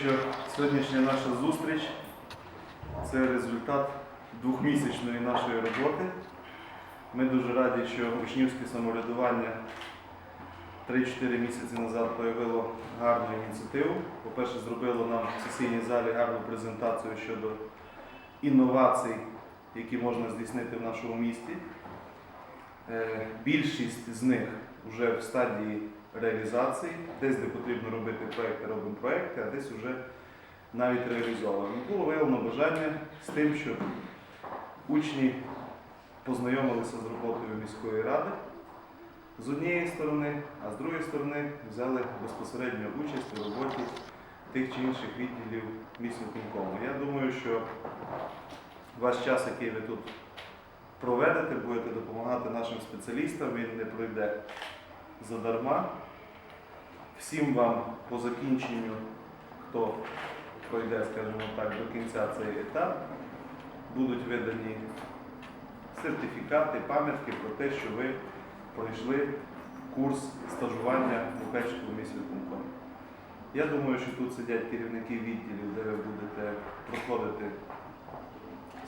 що сьогоднішня наша зустріч це результат двохмісячної нашої роботи. Ми дуже раді, що учнівське самоврядування 3-4 місяці назад проявило гарну ініціативу. По-перше, зробило нам в сесійній залі гарну презентацію щодо інновацій, які можна здійснити в нашому місті. Е, Більшість з них вже в стадії реалізації, десь де потрібно робити проекти, робимо проекти, а десь вже навіть реалізовано. Було виявлено бажання з тим, щоб учні познайомилися з роботою міської ради з однієї сторони, а з другої сторони взяли безпосередньо участь у роботі тих чи інших відділів міськвиконкому. Я думаю, що ваш час, який ви тут проведете, будете допомагати нашим спеціалістам, він не пройде задарма. Всім вам по закінченню, хто пройде, скажімо так, до кінця цей етап, будуть видані сертифікати, пам'ятки про те, що ви пройшли курс стажування в Букачському міськвиконкомі. Я думаю, що тут сидять керівники відділів, де ви будете проходити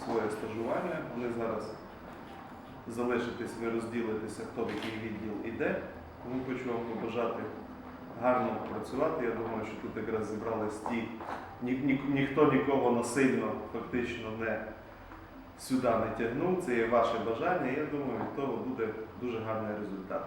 своє стажування. Вони зараз залишитесь, ви розділитеся, хто в який відділ іде. Тому хочу вам побажати гарно працювати. Я думаю, що тут якраз зібрались ті, ні, ні, ніхто нікого насильно фактично не сюди не тягнув. Це є ваше бажання. Я думаю, від того буде дуже гарний результат.